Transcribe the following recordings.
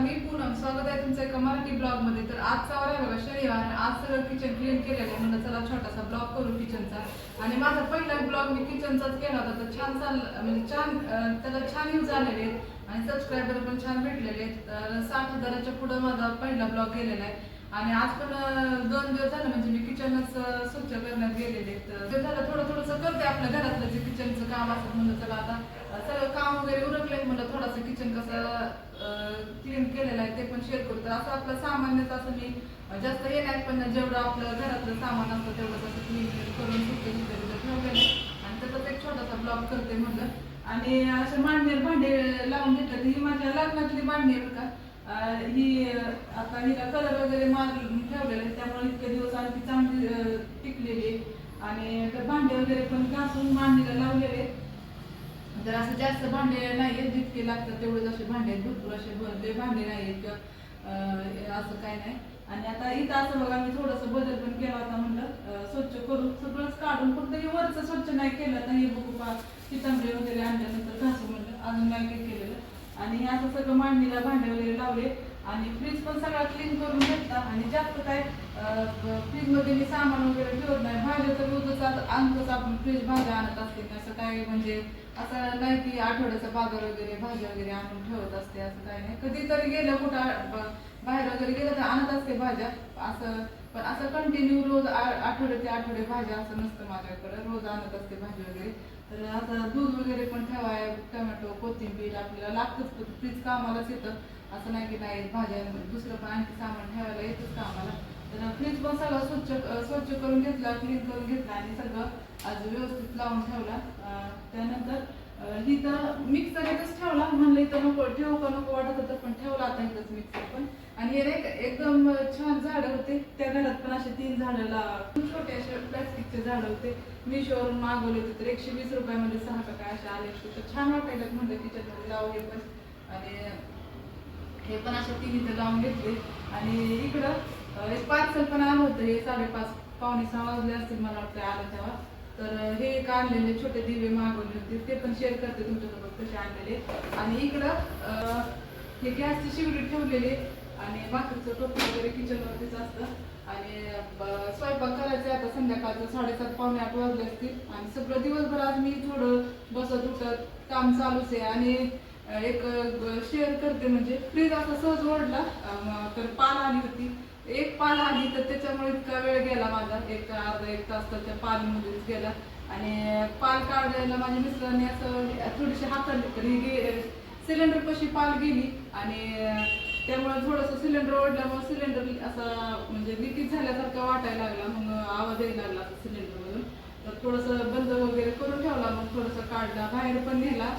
मी पूनम स्वागत आहे तुमचं एका मराठी ब्लॉगमध्ये तर आजचा वार आहे बघा शनिवार आज सगळं किचन क्लीन केलेलं आहे. म्हणलं चला छोटासा ब्लॉग करू किचनचा आणि माझा पहिला ब्लॉग मी किचनचाच केला होता. तर छान चालला म्हणजे छान त्याला छान यूज झालेले आहेत. आणि सबस्क्रायबर पण छान भेटलेले आहेत. तर साठ हजाराच्या पुढं माझा पहिला ब्लॉग गेलेला आहे. आणि आज पण दोन दिवस झालं म्हणजे मी किचनच स्वच्छ करण्यात गेलेले तर ते झालं थोडं थोडंसं करते आपल्या घरातलं जे किचनचं काम असतं. म्हणलं चला आता सगळं काम वगैरे उरकलंय म्हणलं थोडंसं किचन कसं क्लीन केलेलं आहे ते पण शेअर करू. तर असं आपलं सामान्यच असं मी जास्त येण्यात पण जेवढं आपलं घरातलं सामान असतं तेवढं असं क्लीन करून सुट्टे ठेवलेलं आहे. आणि त्याचाच एक छोटासा ब्लॉग करते म्हणलं. आणि असे मांडणी भांडे लावून घेतलं. ही माझ्या लग्नातली मांडणी आहे बरं का. ही आता हिला कलर वगैरे मार ठेवलेला आहे त्यामुळे इतके दिवस आणखी चांगली टिकलेली आहे. आणि ते भांडे वगैरे पण घासून मांडणीला लावलेले तर असं जास्त भांडे नाही आहेत जितके लागतात तेवढेच असे भांडे आहेत. भरपूर असे भरले भांडे नाही आहेत किंवा असं काय नाही. आणि आता इथं असं बघा मी थोडंसं बदल पण केला होता म्हणलं. स्वच्छ करून सगळंच काढून फक्त हे वरचं स्वच्छ नाही केलं तर हे बघू पा चितंबरे वगैरे आणल्यानंतर घासू म्हणलं. अजून नाही काही केलेलं? आणि हे असं सगळं मांडणीला भांडे वगैरे लावले. आणि फ्रीज पण सगळा क्लीन करून घेतला. आणि जास्त काय फ्रीजमध्ये मी सामान वगैरे ठेवत नाही. भाज्या तर रोजच आता आणतोच आपण. फ्रीज भाज्या आणत असते असं काय म्हणजे असं नाही की आठवड्याचा बाजार वगैरे भाज्या वगैरे आणून ठेवत असते असं काय नाही. कधीतरी गेलं कुठं बाहेर वगैरे गेलं तर आणत असते भाज्या. असं पण असं कंटिन्यू रोज आठवडे ते आठवडे भाज्या असं नसतं माझ्याकडे. रोज आणत असते भाजी वगैरे. तर आता दूध वगैरे पण ठेवाय टोमॅटो कोथिंबीर आपल्याला लागतंच फ्रीज कामालाच येतं. असं नाही की नाही भाज्या दुसरं पण आणखी सामान ठेवायला येतच कामाला. तर फ्रीज पण सगळं स्वच्छ स्वच्छ करून घेतला क्लीन करून घेतला आणि सगळं आज व्यवस्थित लावून ठेवला. त्यानंतर ही तर मिक्सर इथंच ठेवला. म्हणलं इथं नको ठेवू का नको वाटत होतं पण ठेवला आता इथंच मिक्सर पण. आणि हे नाही का एकदम छान झाड होते. त्या घरात पण असे तीन झाडाला छोटे असे प्लास्टिकचे झाड होते. मिशोवरून मागवले होते तर एकशे वीस रुपयामध्ये सहा का काय असे आले होते. तर छान वाटायला म्हणलं किचनमध्ये लावू हे पण. आणि हे पण असे तीन इथे लावून घेतले. आणि इकडं एक पार्सल पण आलं होतं. हे साडेपाच पावणे सहा वाजले असतील मला वाटतं आलं तेव्हा. तर हे एक आणलेले छोटे दिवे मागवले होते. ते पण शेअर करते तुमच्यासोबत कसे आणलेले. आणि इकडं हे गॅसची शिवडी ठेवलेली. आणि बाकीचं टोपी वगैरे किचनवरतीच असतं आणि स्वयंपाक करायचं आता संध्याकाळचं साडेसात पावणे आठ वाजले असतील. आणि सगळं दिवसभर आज मी थोडं बसत उठत काम चालूच आहे. आणि एक शेअर करते म्हणजे फ्रीज असा सहज ओढला तर पाल आली होती. एक पाल आली तर त्याच्यामुळे इतका वेळ गेला माझा. एक अर्धा एक तास तर त्या पालमध्येच गेला. आणि पाल काढायला माझ्या मिस्टरांनी असं थोडीशी हाताळली तर ही सिलेंडर कशी पाल गेली. आणि त्यामुळे थोडंसं सिलेंडर ओढल्यामुळे सिलेंडर असा म्हणजे लिकेज झाल्यासारखा वाटायला लागला मग आवाज यायला लागला सिलेंडरमधून तर थोडंसं बंद वगैरे करून ठेवला मग थोडंसं काढला बाहेर पण नेला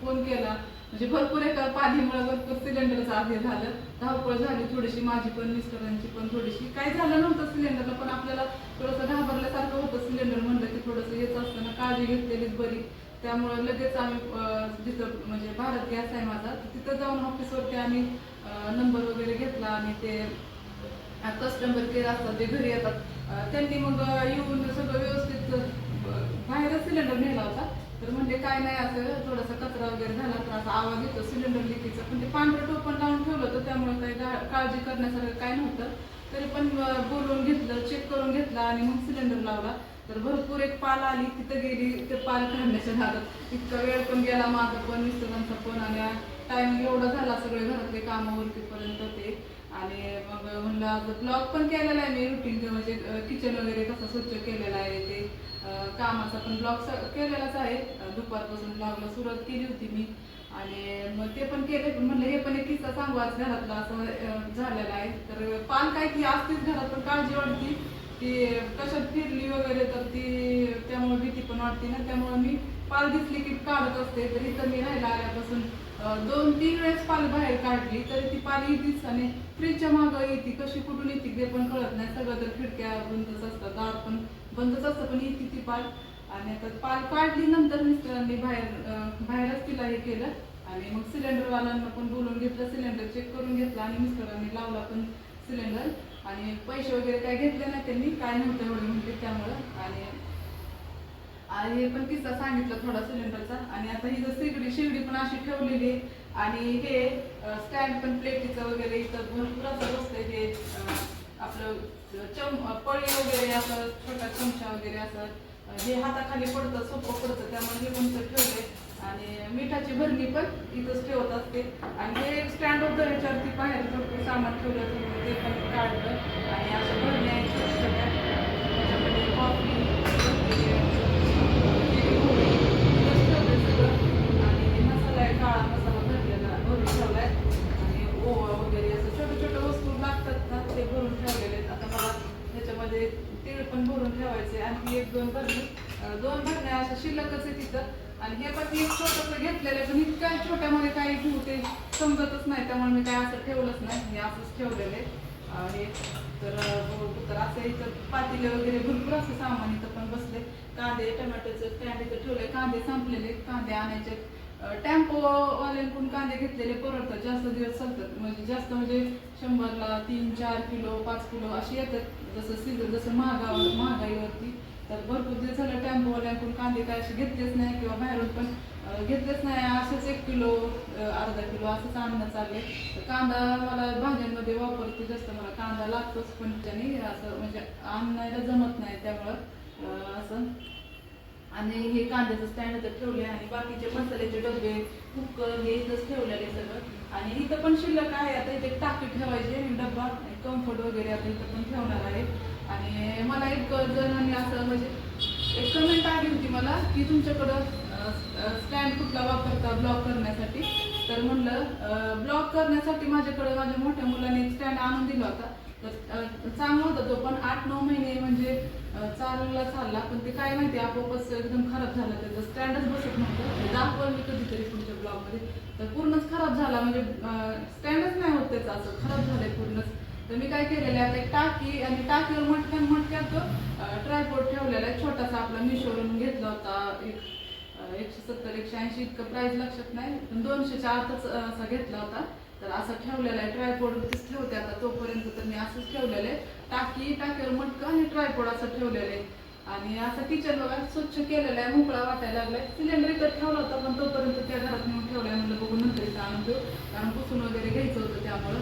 फोन केला. म्हणजे भरपूर एका पाणीमुळे भरपूर सिलेंडरचं आधी झालं. धावपळ झाली थोडीशी माझी पण मिस्टरांची पण थोडीशी. काय झालं नव्हतं सिलेंडरला पण आपल्याला थोडंसं घाबरल्यासारखं होतं सिलेंडर म्हणलं की थोडंसं येत असताना काळजी घेतलेलीच बरी. त्यामुळे लगेच आम्ही जिथं म्हणजे भारत गॅस आहे माझा तिथं जाऊन ऑफिसवरती आम्ही नंबर वगैरे घेतला आणि ते कस्टमर केअर असतात ते घरी येतात. त्यांनी मग येऊन सगळं व्यवस्थित बाहेरच सिलेंडर नेला होता. तर म्हणजे काय नाही असं थोडासा कचरा वगैरे झाला तर असा आवाज येतो सिलेंडर लिकेजचा पण ते पांढरं टोपण लावून ठेवलं होतं त्यामुळे काही काळजी करण्यासारखं काय नव्हतं. तरी पण बोलवून घेतलं चेक करून घेतला आणि मग सिलेंडर लावला. तर भरपूर एक पाल आली तिथं गेली ते पाल काढण्याच्या नादात इतका वेळ पण गेला माझा पण मिस्टरांचा पण आणि टाइम एवढा झाला सगळे घरातले कामं उरकीपर्यंत ते. आणि मग म्हणलं आज ब्लॉग पण केलेला आहे मी रुटीन म्हणजे किचन वगैरे कसं स्वच्छ केलेलं आहे ते कामाचा पण ब्लॉग केलेलाच आहे. दुपारपासून ब्लॉगला सुरुवात केली होती मी. आणि मग ते पण केले. पण म्हणलं हे पण एक किस्सा सांगू आज घरातला असं झालेला आहे. तर पाल काय की असतीच घरात पण काळजी वाटते ती कशात फिरली वगैरे तर ती त्यामुळे भीती पण वाटते ना. त्यामुळे मी पाल दिसली की काढत असते. तर इथं मी राहायला आल्यापासून दोन तीन वेळेस पाल बाहेर काढली तरी ती पाल येतीच आणि फ्रीजच्या मागं येते. कशी कुठून येते ते पण कळत नाही. सगळं तर खिडक्या बंदच असतात दार पण बंदच असतं पण येते ती पाल. आणि आता पाल काढली नंतर मिस्टरांनी बाहेर बाहेरच तिला हे केलं. आणि मग सिलेंडरवाल्यांना पण बोलून घेतलं सिलेंडर चेक करून घेतला आणि मिस्टरांनी लावला पण सिलेंडर. आणि पैसे वगैरे काय घेतले नाही त्यांनी काय नव्हतं एवढे म्हणते त्यामुळं. आणि आणि हे पण किस्सा सांगितला थोडा सिलेंडरचा आणि आता ही जर शेगडी शिगडी पण अशी ठेवलेली आहे. आणि हे स्टँड पण प्लेटीचं वगैरे इथं भरपूर असं बसतंय हे आपलं चम पळी वगैरे असं छोटा चमचा वगैरे असं हे हाताखाली पडतं सोपं पडतं. त्यामुळे हे पण ठेवलंय? आणि मिठाची भरणी पण इथंच ठेवत असते. आणि हे स्टँड ऑफ ह्याच्यावरती बाहेर भरपूर सामान ठेवलं म्हणजे ते पण काढलं. आणि असं भरणी आहे छोट्या छोट्या त्याच्यामध्ये कॉफी आणि मसाला आहे काळा मसाला भरलेला भरून ठेवलाय आणि ओवा वगैरे असं छोटे छोटे वस्तू लागतात ना ते भरून ठेवलेले आहेत आता मला त्याच्यामध्ये तीळ पण भरून ठेवायचे आणि एक दोन भरणी अं, दोन भरण्या अशा शिल्लकच आहे तिथं. आणि हे पण एक छोटंसं घेतलेलं आहे पण इतक्या छोट्यामध्ये काही ठेवू ते समजतच नाही. त्यामुळे मी काय असं ठेवलंच नाही. हे असंच ठेवलेलं आहे. आणि तर हो, तर असं इथं पातेले वगैरे भरपूर असं सामान इथं पण बसले. कांदे टोमॅटोचं स्टँड इथं ठेवले कांदे संपलेले कांदे आणायचे टेम्पो वाल्यांकडून कांदे घेतलेले परवडतात जास्त दिवस चालतात. म्हणजे जास्त म्हणजे शंभरला तीन चार किलो पाच किलो असे येतात. जसं सीझन जसं महागा महागाईवरती. तर भरपूर दिवस झालं टेम्पोवाल्यांकडून कांदे काय असे घेतलेच नाही किंवा बाहेरून पण घेतलेच नाही. असेच एक किलो अर्धा किलो असंच आणणं चालले तर कांदा मला भाज्यांमध्ये वापरते जास्त. मला कांदा लागतोच पण त्याने असं म्हणजे आणायला जमत नाही त्यामुळं असं. आणि हे कांद्याचं स्टँड तर ठेवले आणि बाकीचे मसाल्याचे डबे कुकर हे इथंच ठेवलेले सगळं. आणि इथं पण शिल्लक आहे. आता इथे टाकी ठेवायचे आणि डब्बा कम्फर्ट वगैरे आता इथं पण ठेवणार आहे. आणि मला एक जणांनी असं म्हणजे एक कमेंट आली होती मला की तुमच्याकडं स्टँड कुठला वापरता ब्लॉक करण्यासाठी? तर म्हणलं ब्लॉक करण्यासाठी माझ्याकडं माझ्या मोठ्या मुलाने एक स्टँड आणून दिला होता. तर चांगला होता तो पण आठ नऊ महिने म्हणजे चालला चालला. पण ते काय माहिती आपोआपच एकदम खराब झालं. त्याचं स्टँडच बसत नव्हतं. दाखवलं मी कधीतरी तुमच्या ब्लॉगमध्ये तर पूर्णच खराब झाला. म्हणजे स्टँडच नाही होत त्याचा. असं खराब झालंय पूर्णच. तर मी काय केलेलं आहे आता एक टाकी आणि टाकीवर मटक्यान मटक्यात तो ट्रायपोर्ट ठेवलेला आहे छोटासा आपला मिशोवरून घेतला होता एक एकशे सत्तर एकशे ऐंशी इतकं प्राईस लक्षात नाही पण दोनशेच्या आतच असा घेतला होता. तर असा ठेवलेला आहे ट्रायपोर्डच ठेवते आता तोपर्यंत तर मी असंच ठेवलेलं आहे. टाकी टाकीवर मटकं आणि ट्रायपोर्ड असं ठेवलेलं आहे. आणि असं किचन बघा स्वच्छ केलेलं आहे मोकळा वाटायला लागलाय. सिलेंडर इतर ठेवला होता पण तोपर्यंत त्या घरात नेऊन ठेवलाय. म्हणलं बघून नंतर इथं आणून देऊ. कारण पुसून वगैरे घ्यायचं होतं त्यामुळं.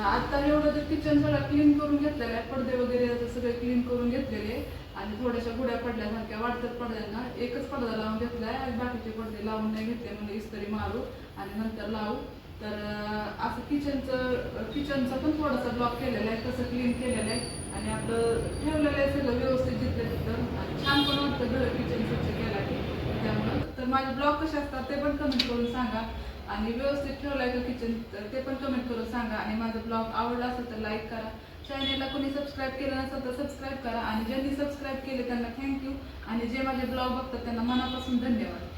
आता एवढं तर किचन सगळं क्लीन करून घेतलेलं आहे पडदे वगैरे असं सगळे क्लीन करून घेतलेले आणि थोड्याशा गुड्या पडल्यासारख्या वाटतात पडद्यांना एकच पडदा लावून घेतलाय आणि बाकीचे पडदे लावून नाही घेतले म्हणजे इस्त्री मारू आणि नंतर लावू. तर असं किचनचं किचनचा पण थोडंसं ब्लॉक केलेला आहे तसं क्लीन केलेलं आहे. आणि आपलं ठेवलेलं आहे सगळं व्यवस्थित जिथलं तिथं. आणि छान पण वाटतं घर किचन स्वच्छ केला की माझे ब्लॉग कसे असतात ते पण कमेंट करून सांगा. आणि व्यवस्थित ठेवलाय का किचन ते पण कमेंट करून सांगा. आणि माझा ब्लॉग आवडला असेल तर लाईक करा. चॅनेलला कोणी सबस्क्राईब केलं नसेल तर सबस्क्राईब करा. आणि ज्यांनी सबस्क्राईब केले त्यांना थँक्यू आणि जे माझे ब्लॉग बघतात त्यांना मनापासून धन्यवाद.